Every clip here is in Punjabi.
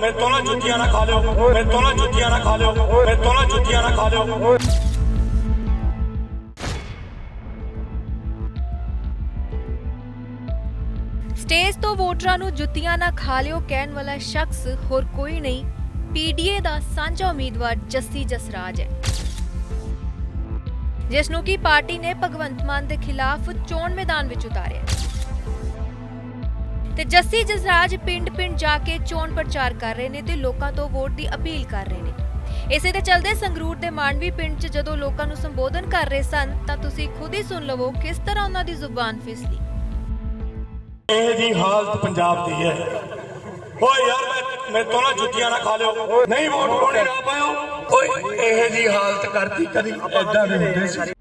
ਮੇਰੇ ਤੋਂ ਨਾ ਜੁੱਤੀਆਂ ਨਾ ਖਾ ਲਿਓ। ਮੇਰੇ ਤੋਂ ਨਾ ਜੁੱਤੀਆਂ ਨਾ ਖਾ ਲਿਓ। ਮੇਰੇ ਤੋਂ ਨਾ ਜੁੱਤੀਆਂ ਨਾ ਖਾ ਲਿਓ। ਸਟੇਜ ਤੋਂ ਵੋਟਰਾਂ ਨੂੰ ਜੁੱਤੀਆਂ ਨਾ ਖਾ ਲਿਓ ਕਹਿਣ ਵਾਲਾ ਸ਼ਖਸ ਹੋਰ ਕੋਈ ਨਹੀਂ। ਪੀਡੀਏ ਦਾ ਸਾਂਝਾ ਉਮੀਦਵਾਰ ਜੱਸੀ ਜਸਰਾਜ ਹੈ। ਜਿਸ ਨੂੰ ਕਿ ਪਾਰਟੀ ਨੇ ਭਗਵੰਤ ਮਾਨ ਦੇ ਖਿਲਾਫ ਚੋਣ ਮੈਦਾਨ ਵਿੱਚ ਉਤਾਰਿਆ। ਤੇ ਜੱਸੀ ਜਸਰਾਜ ਪਿੰਡ-ਪਿੰਡ ਜਾ ਕੇ ਚੋਣ ਪ੍ਰਚਾਰ ਕਰ ਰਹੇ ਨੇ ਤੇ ਲੋਕਾਂ ਤੋਂ ਵੋਟ ਦੀ ਅਪੀਲ ਕਰ ਰਹੇ ਨੇ। ਇਸੇ ਦੇ ਚਲਦੇ ਸੰਗਰੂਰ ਦੇ ਮਾਨਵੀ ਪਿੰਡ 'ਚ ਜਦੋਂ ਲੋਕਾਂ ਨੂੰ ਸੰਬੋਧਨ ਕਰ ਰਹੇ ਸਨ ਤਾਂ ਤੁਸੀਂ ਖੁਦ ਹੀ ਸੁਣ ਲਵੋ ਕਿਸ ਤਰ੍ਹਾਂ ਉਹਨਾਂ ਦੀ ਜ਼ੁਬਾਨ ਫਿਸਲੀ। ਇਹ ਜੀ ਹਾਲਤ ਪੰਜਾਬ ਦੀ ਹੈ। ਓਏ ਯਾਰ ਮੈਂ ਮੇਰੇ ਤੋਂ ਨਾ ਜੁੱਤੀਆਂ ਨਾ ਖਾ ਲਿਓ। ਨਹੀਂ ਵੋਟ ਪਾਉਣੀ ਨਾ ਪਾਇਓ। ਓਏ ਇਹ ਜੀ ਹਾਲਤ ਕਰਤੀ ਕਦੀ। ਐਦਾਂ ਦੇ ਹੁੰਦੇ ਸੀ।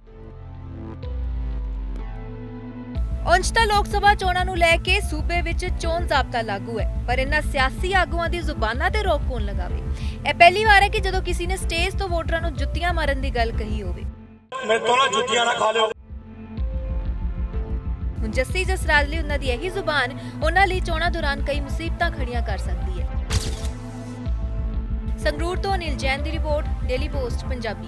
ਉਂਝ ਤਾਂ ਲੋਕ ਸਭਾ ਚੋਣਾਂ ਨੂੰ ਲੈ ਕੇ ਸੂਬੇ ਵਿੱਚ ਚੋਣ ਜ਼ਾਬਤਾ ਲਾਗੂ ਹੈ ਪਰ ਇਹਨਾਂ ਸਿਆਸੀ ਆਗੂਆਂ ਦੀ ਜ਼ੁਬਾਨਾਂ ਤੇ ਰੋਕ ਕੌਣ ਲਗਾਵੇ। ਇਹ ਪਹਿਲੀ ਵਾਰ ਹੈ ਕਿ ਜਦੋਂ ਕਿਸੇ ਨੇ ਸਟੇਜ ਤੋਂ ਵੋਟਰਾਂ ਨੂੰ ਜੁੱਤੀਆਂ ਮਾਰਨ ਦੀ ਗੱਲ ਕਹੀ ਹੋਵੇ। ਮੇਰੇ ਤੋਂ ਨਾ ਜੁੱਤੀਆਂ ਨਾ ਖਾ ਲਿਓ। ਹੁਣ ਜੱਸੀ ਜਸਰਾਜ ਲਈ ਉਹਨਾਂ ਦੀ ਇਹੀ ਜ਼ੁਬਾਨ ਉਹਨਾਂ ਲਈ ਚੋਣਾਂ ਦੌਰਾਨ ਕਈ ਮੁਸੀਬਤਾਂ ਖੜੀਆਂ ਕਰ ਸਕਦੀ ਹੈ। ਸੰਗਰੂਰ ਤੋਂ ਅਨਿਲ ਜੈਨ ਦੀ ਰਿਪੋਰਟ ਡੇਲੀ ਪੋਸਟ ਪੰਜਾਬੀ।